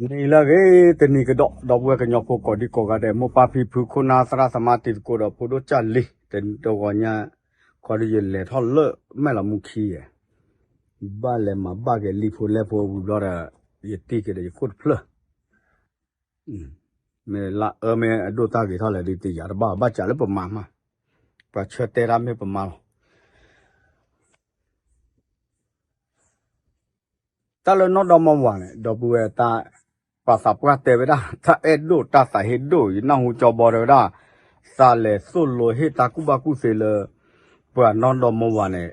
နေလာကေတနီကတော့တော့ဘွဲကညောဖို့ကော်ဒီကောကတဲ့မပါဖီဖူခုနာသရသမတိကိုတော့ပိုတော့ချလိတန်တော့ကညာခေါ်ရလေထော်လမဲလာမူခီရဲ့ဘာလဲမဘာကလီဖိုလဲဖိုဘူးတော့ရတိကတဲ့ခုတ်ဖလမဲလာအမဲအဒိုတာကေထော်လေဒီတိရဘာဘာချလဲပမာမှာပချွတ်တဲရမဲပမာတလနော့တော့မဝါနဲ့တော့ဘူးရဲ့တာ ပါစာပွားတဲ့ဝဒသာအဒိုတာစာဟေဒိုနာဟူချဘောရဒစာလေဆုလိုဟေတာကုဘကုစေလပွာနွန်ဒမောဝနဲ့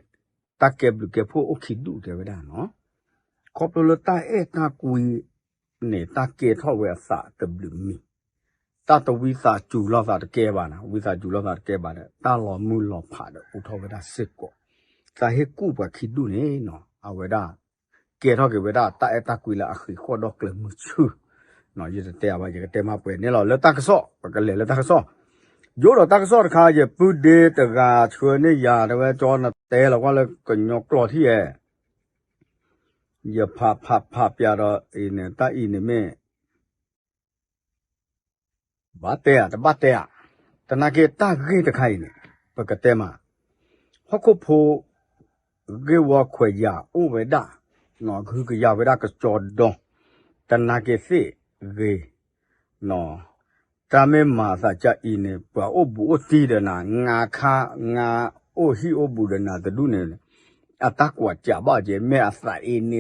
တက်ကက်ဘလူကဖိုအိုခိဒူတဲ့ဝဒနော်ကောပလတာအေကာကွေနေတာကေထောဝဲစာတဘလူမီတာတဝိစာကျူလောစာတကဲပါနာဝိစာကျူလောစာတကဲပါနဲ့တာလောမူလောဖာတော့ဥထောဝဒစစ်ကောစာဟေကုဘခိဒူနေနော်အဝဲဒါကေထောကေဝဲဒါတာအေတာကွေလာအခိခောတော့ကလမချူ နော်ရတဲ့တရားပါရကတဲမပွဲနေလောလတကဆော့ပကလေလတကဆော့ရိုးတော့တကဆော့တခါရပုဒေတကချွေနေရတဲ့ကြောနတဲလောကလည်းကညောကလော်ที่ရဲ့ရဖဖဖပြတော့အင်းနဲ့တိုက်နေမင်းဘာတဲ့တဘတဲ့တနကေတကေတခိုင်နေပကတဲမှာဟုတ်ကိုဖိုဂေဝခွေရဥဝေဒနော်ခုကရဝေဒကကြောဒွန်တနကေစီ ya de we cho na te lo kwa le ko nyo klo thi ye ye pha pha pha pya do e ne ta i ne me ba te ya ta ba te ya ta na ke ta ge ta khai ne pa ka te ma ho ko pho ge wa khwe ya o we da နော်ခုကရဝရကကြောဒွန်တနာကေစီဂေနော်တာမေမာစာကြအင်းနေပွာအိုဘူအိုတီဒနာငါခါငါအိုဟီအိုဘူဒနာတဒုနေအတကွာကြပါကျေမဲအစာအင်းန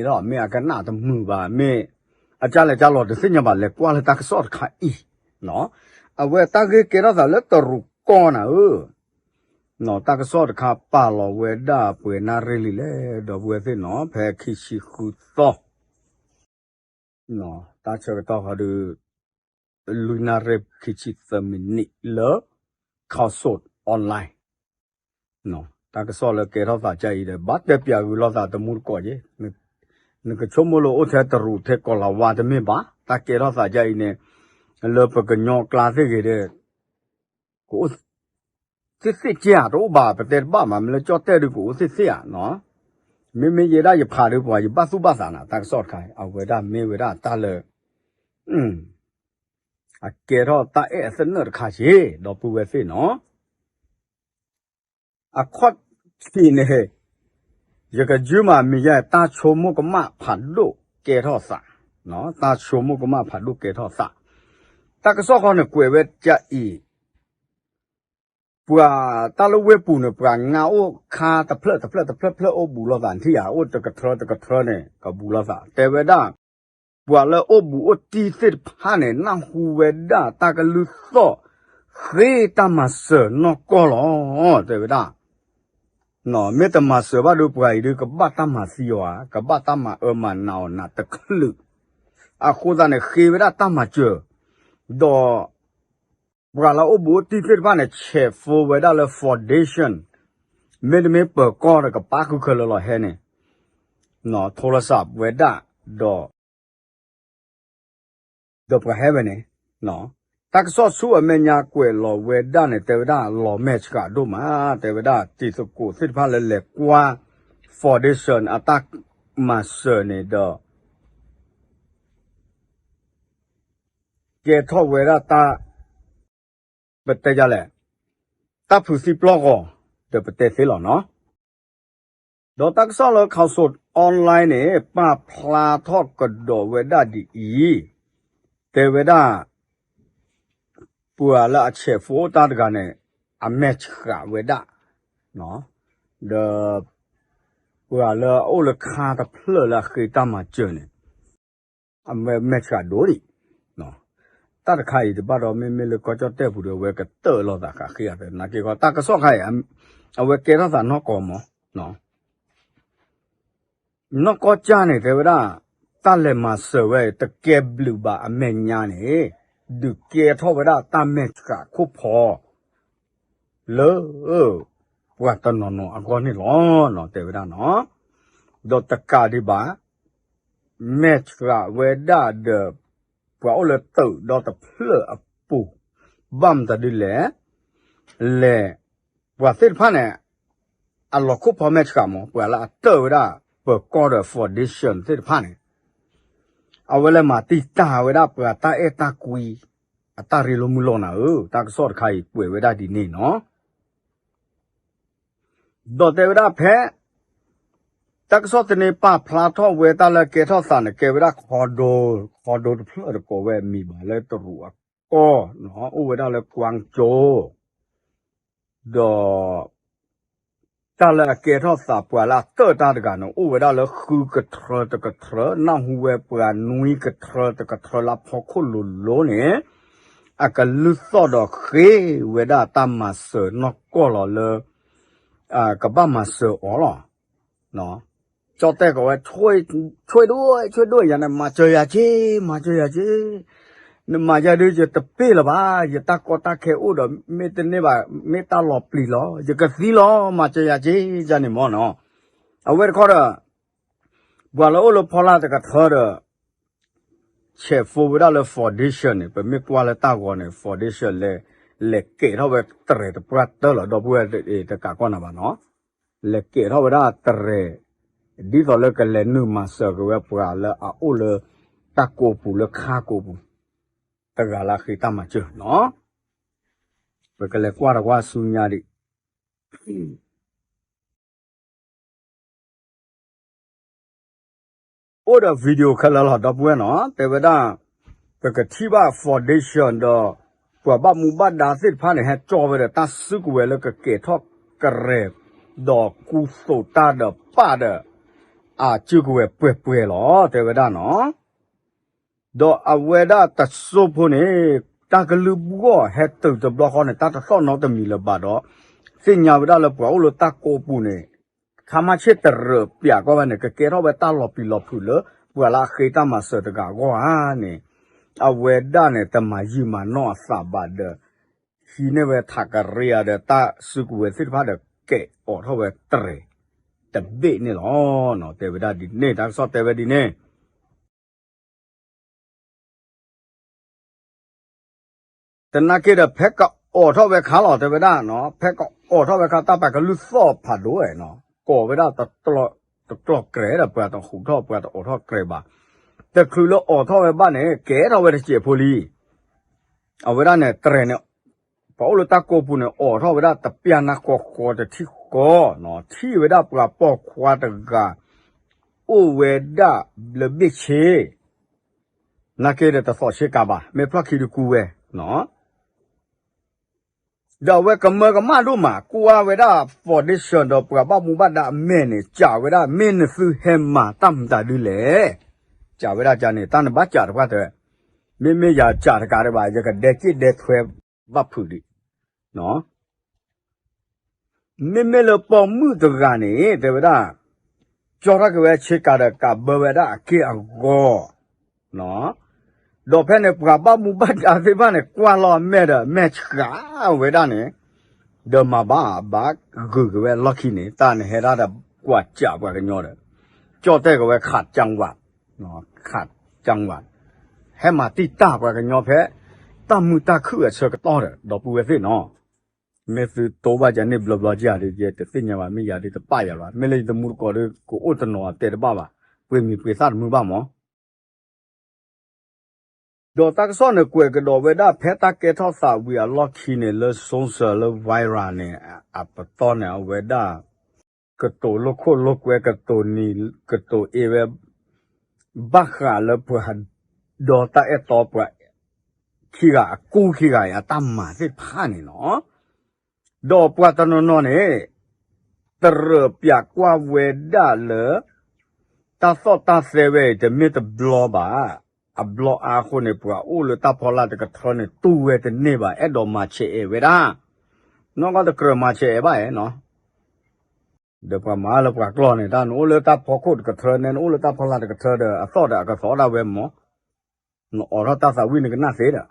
ေ တော့မဲကနာတမှုပါမဲအကြလည်းကြလို့တစညပါလေကွာလေတက်ဆော့ခါအီနော်အဝဲတကေကေရသာလက်တရူကောနာအ no ta ka so ka pa lo we da pwe na re li le do bwe se no phe khi shi khu to no ta che ka ha du lu na re khi chi sa mi ni le ka so online no ta ka so le ke ro sa cha yi de ba te pya gu lo sa ta mu ko je ne ka chom lo o the ta ru the ko la wa de me ba ta ke ro sa cha yi ne le pa ka nyo kla se ge de ko စစ်စစ်ကြတော့ဘာပတဲ့ဘာမမလကြောတဲ့ကိုစစ်စစ်ရနော်မေမေရရရဖာရပွားရပတ်စုပတ်စာနာတက်ဆော့ခိုင်အဝေဒမေဝေဒတာလ อืมအကယ်တော့တအဲ့အစနော်ခါရေတော့ပူပဲစေနော်အခွတ်စီနေရကကျွမမရတာချုံမကမဖတ်လို့ကဲတော့စာနော်တာချုံမကမဖတ်လို့ကဲတော့စာတကစောခေါနဲ့ကွယ်ပဲကြဤပွာတလဝဲပူနေပွာငါအိုခါတဖလက်တဖလက်တဖလက်ဖလက်အိုဘူးလောတာန်ထီယာအိုတကထရတကထရနဲ့ကဘူးလောတာတေဝဒ ဘွာလောအဘူအတီစစ်ဖာနေနာဟူဝဲဒါတကလူသောခေတမဆနောကောလောတဲ့ဗဒနော်မေတ္တမဆဘလူပဂိုင်ဒီကဘတမစီယောကဘတမအမနောနာတကလူအခုဒါနေခေဗဒတမချေဒေါ်ဘွာလောအဘူတီစစ်ဖာနေချေဖိုဝဲဒါလဖော်ဒေးရှင်းမေမေပကောရကပါခုခလလဟဲနေနော်သောရစဝဲဒါဒေါ် he ne no tak so su a me nya kwe lo weda ne te weda lo match ka do ma te weda ti so ko sit pha le le kwa foundation attack ma se ne do ကေထောဝေရတာ bật tay ra lẹ ta phụ si blog de bật tay thế lo nó đó ta sao là khảo sốt online này ba pla thọ cái đồ về đa đi ý để về đa bùa là chế phố ta cái này à match cả về đa nó de bùa là ô là khá ta plơ là khi ta mà chơi này à match cả đồ đi nó တတ်ခိုင်ဒီဘာတော့မင်းမလေးကောကြတဲ့ဘူးတော့ဝဲကတဲ့လို့တာခခိရတယ်နာကေကတကဆော့ခိုင်အဝဲကေရတာနော်ကောမနော်နော်ကောကြနေတယ်ဗျာ တလည်းမဆဝဲတကဲဘလူပါအမေညာနေဒုကေထောဗျာတမဲကခုဖောလေဘွာတနော်နော်အကောနေလောနော်တယ်ဗျာနော်ဒေါ်တကာဒီပါမက်ကဝဲဒါဒ quả ô lệ tự đó tập lỡ ập bù băm ta đi lẽ lẽ quả xếp phát này à lọ khúc phò mẹ cả mò quả là tự đó bờ co the foundation xếp phát này အဝဲလဲမှာတိတာဝဲတာပတာအတာကွီအတာရီလိုမူလောနာအတာကစော့ခိုင်ပွေဝဲတာဒီနေနော်ဒေါ်တေဝဒဖဲတက်စော့တနေပါဖလာထောဝဲတာလဲကေထောဆန်ကေဝဒခေါ်ဒိုခေါ်ဒိုဖလကိုဝဲမီပါလဲတရူအကောနော်ဥဝဲတာလဲကွမ်ချိုဒေါ် တာလကေထောစာပွာလာတောတာတကနောဥဝဒါလခုကထရတကထရနာဟူဝဲပွာနွီကထရတကထရလာဖခုလူလိုနေအကလူစောတော့ခေဝဒါတမဆနောကောလလအာကပမဆအောလောနော်ကြောတဲ့ကဝဲထွေးထွေးด้วยထွေးด้วยရနေမှာကြရချင်းမှာကြရချင်း နမကြရကြတပေလပါယတကောတခဲဥဒမေတနေပါမေတလောပလီလောယကစီလောမှာကြရချင်းကြနေမောနော်အဝဲခေါ်တော့ဘာလို့လို့ဖောလာတကထော်တော့ che forward la foundation ne pe me kwa la ta ko ne foundation le le ke tho be tre de prat to la do bu e de ka ko na ba no le ke tho ba da tre di so le ke le nu ma so ko we pra la a o le ta ko pu le kha ko pu ta ga la khi ta ma chu no pe ke le kwa da kwa su nya di โอ้ดวิดีโอคลาลาดบเวเนาะแต่ว่าดาแต่ก็ที่ว่า foundation ดอกว่าบ้ามูบ้าดาสิพาเ တက္ကလာခိတမကျွနော်ဘကလေကွာရကွာဆူညာတိအော်ဒါဗီဒီယိုခလာလာတော့ပွဲနော်တေဗဒဘကတိဘာဖော်ဒေးရှင်းတော့ကွာဘမူဘဒါစစ်ဖာနေဟဲကြောပဲတတ်စုကွယ်လကကေထော့ကရေဒေါ်ကူဆိုတာဒပါဒအာကျုကွယ်ပွဲပွဲလောတေဗဒနော် ดอกอเวดาตัดโซพเนี่ยตากลือบัวเฮตึกจะบล็อกเขาเนี่ยตาตะซ่อนน้องตะมีละบาดอสิ่งยาวดาละปัวโอโลตาโกปูเนี่ย ခမချစ်တရပြကောဘနဲ့ကကေတော့ပဲတာလော်ပီလော်ဖူလပူလာခေတာမဆတကကောဟာနေအဝေဒနဲ့တမယူမနောစဘဒရှိနေပဲထကရီယာတဲ့တာစုကွေစစ်ဖာတဲ့ကဲအော်တော့ပဲတရတပိနေလောနော်တေဝဒဒီနေတာဆော့တေဝဒီနေ แต่นักเกดแพ็กก็โอ้ท่อไปขาหลอดต่ไปได้เนาะแพ็กก็โอ้ท่อไปขาตาไปก็ลุซอบผัดด้วยเนาะก่อไปได้ตลอดตลอดเกรดเปลือต้องหูท่อเปลือต่อโอ้ท่อเกรบะแต่คือเราโอ้ท่อไปบ้านเนี่ยเกดเราไปเจียพลีเอาไว้ได้เนี่ยเตรเนี่ยปอลตาโกปุเนี่ยโอ้ท่อไปได้แต่เปียนักกอกอแต่ที่กอเนาะที่ไปได้ปลาปอกควาตกาโอเวด้าเลบิเชนักเกดแต่สอเชกาบะไม่พลาดคิดกูเวเนาะ ဒါဝဲကမကမတို့မှာကိုဝဝဲဒါ foundation တော့ပကပမူပါဒါမင်းနေကြာဝဲဒါမင်းနဖူဟဲမာတမ်တာလူလေကြာဝဲဒါကြာနေတန်ဘာကြာတော့တဲ့မင်းမရကြာတကားတော့ပါရကဒက်ကိဒက်ထွဲဘဖူဒီနော်မင်းမလပေါ်မှုတကနေတဲ့ဝဲဒါကြော်ရကဝဲချစ်ကားတဲ့ကဘဝဲဒါအကေအကောနော် dope ne kwa ba mu ba ja se ba ne kwa lo me da me chka we da ne de ma ba ba gu gu we lucky ne ta ne he da da kwa cha kwa ga nyo da cho te ko we khat chang wa no khat chang wa he ma ti ta kwa ga nyo phe ta mu ta khu ya che ka to da do pu we se no me su to ba ja ne bla bla ja de je te se nya ba mi ya de ta pa ya ba me le de mu ko de ko o ta no te de ba ba ပွေမီပွေစားမှုပါမော ပါမလေးတမှုကောကိုဥတနောတဲ့တပပါပွေမီပွေစားမှုပါမော do tak so ne kwe ke do we da phe ta ke tho sa we a lock ki ne le song sa le viral ne a pa to ne we da ke to lo ko lo kwe ke to ni ke to e we ba kha le pu han do ta e to pu ki ga ku ki ga ya ta ma se pha ne no do pu ta no no ne tr pya kwa we da le ta so ta se we de mit blo ba အဘလောအားခုနေပူအိုလတဖောလာတကထရနေတူဝဲတနေပါအဲ့တော်မချေဝဲတာနော်ကတကရမချေပါရဲ့နော်ဒပမာလပကကလောနေတာနိုလတဖောခုတကထရနေနိုလတဖောလာတကထရအသောတာကသောတာဝဲမောနော်အော်ရတသဝိနကနာစေတာ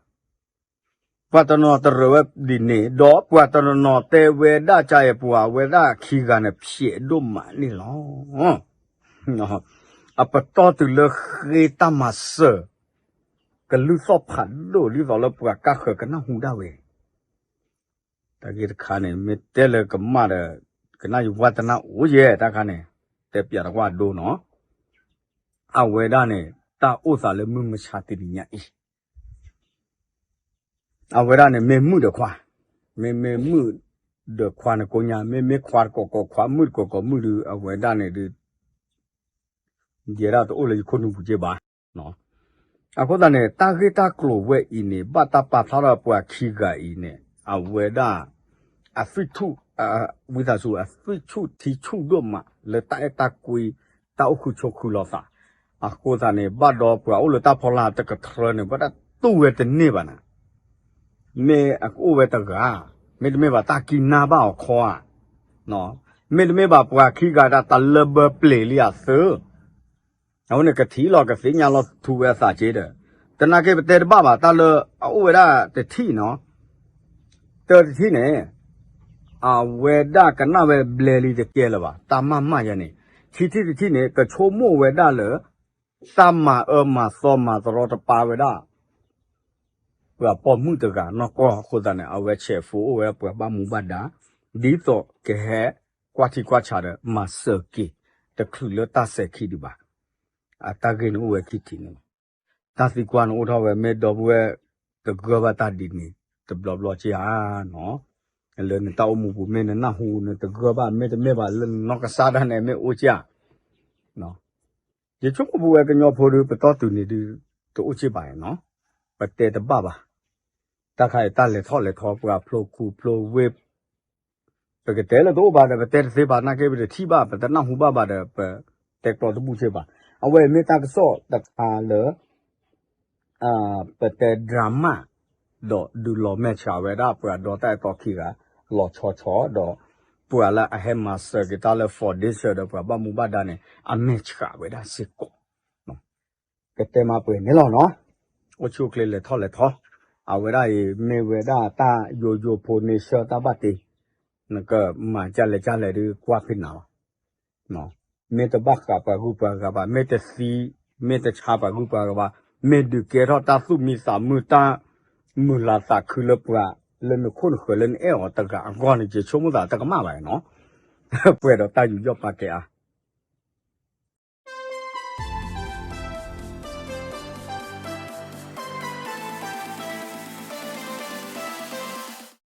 ပတနောတရဝဒီနေတော့ပတနောတေဝေဒကြရဲ့ပူဝေဒခီကနေဖြစ်တို့မနေလောနော်အပတော်တူလခေတမဆာ ကလူစောဖတ်လို့လူတော်လပကခကနဟူဒါဝေတကိခါနေမတဲလကမရကနယဝတနာဦးရဲ့တခါနေတဲပြတော့ဒိုနော်အဝေဒနဲ့တ ta o sa le mu ma cha ti nya i a we da ne me mu de kwa me me mu de kwa ne ko nya me me kwa ko ko kwa mu ko ko mu lu a we da ne de ဒီရတော့အိုလေခုနဘူးကြပါနော် အခုတည်းနေတာဂီတာကလိုဝဲအင်းနေဘတာပါဖလာပွားခီဂါအင်းနေအဝဲဒါအဖီထုအဝိဒါဆူအဖီထုတီချုတော့မလေတိုင်တာကွေတောက်ခုချုပ်ခုလောစာအခုတည်းနေဘတ်တော့ပွားအိုလေတာဖလာတကထရနေဘတ်တူဝဲတနေပါနာမေအခုဝဲတကားမေတမေပါတာကီနာပါခေါ်နော်မေတမေပါပွားခီဂါတာတလဘပလေလျာဆာ เอาเนี่ยกะทีหลอกกะสิญาลอทูเวสาเจเดตนาเกเตตบะบาตาลเอาเวดาตทีเนาะเตทีเนี่ยอาเวดากะนะเวเบลลีตะเกลบาตามะมะยะเนี่ยทีทีทีเนี่ยกะโชโมเวดาเลสัมมาเอมาซอมาตรอตปาเวดาเพื่อปอมุตกะเนาะก็โคตะเนี่ยเอาเวเชฟูเวเปือบามูบัดดาดีโตเกเฮกว่าที่กว่าชาเดมาเซกีตะคลุเลตาเซคีดิบา အတကိနဝဲခိတိနတသီကွမ်ဥထောဝဲမေတော့ဘွဲတကဘာတာဒီနီတဘလဘလချီအာနော်လေနတောမှုဘူးမေနနဟူနတကဘာမေတမေပါလနောကစားဒနဲ့မေအိုချာနော်ဒီချုံဘွဲကညောဖိုရပတော်တူနေဒီတူချီပါနော်ပတေတဘဘာတခိုင်တလေထောလေထောပကဖလိုကူဖလိုဝေပကတဲလတော့ဘာတဲ့ပတေစေပါနာကေဘတိဘာပတနဟူဘာဘာတဲ့ပတက်တော်တမှုချေပါ အဝဲမေတာကစောတခါလအာပတေဒရမာဒေါ်ဒူလောမဲချာဝဲဒါပရဒေါ်တဲ့တော့ခီကလောချောချောဒေါ်ပူလာအဟမစဂီတာလဖော်ဒီဆာဒေါ်ပဘမူဘဒါနေအမဲချာဝဲဒါစစ်ကိုနော်ကတဲ့မပွေနေလောနော်အချုကလေးလေထောလေထောအဝဲဒါရေမေဝဲဒါတာယိုယိုဖိုနေရှောတာဘတိနကမကြလေကြလေဒီကွာဖိနာနော် မေတ္တဘကပါဟုပါကပါမေတ္တစီမေတ္တချပါဟုပါကပါမေဒုကေရတာသုမိစာမူတာမူလာတာခုလပရာလနခုနခလန်အေောတကအကောနိချေချုံမတာတကမပါနော်ပွဲတော့တာယူရော့ပါကေအား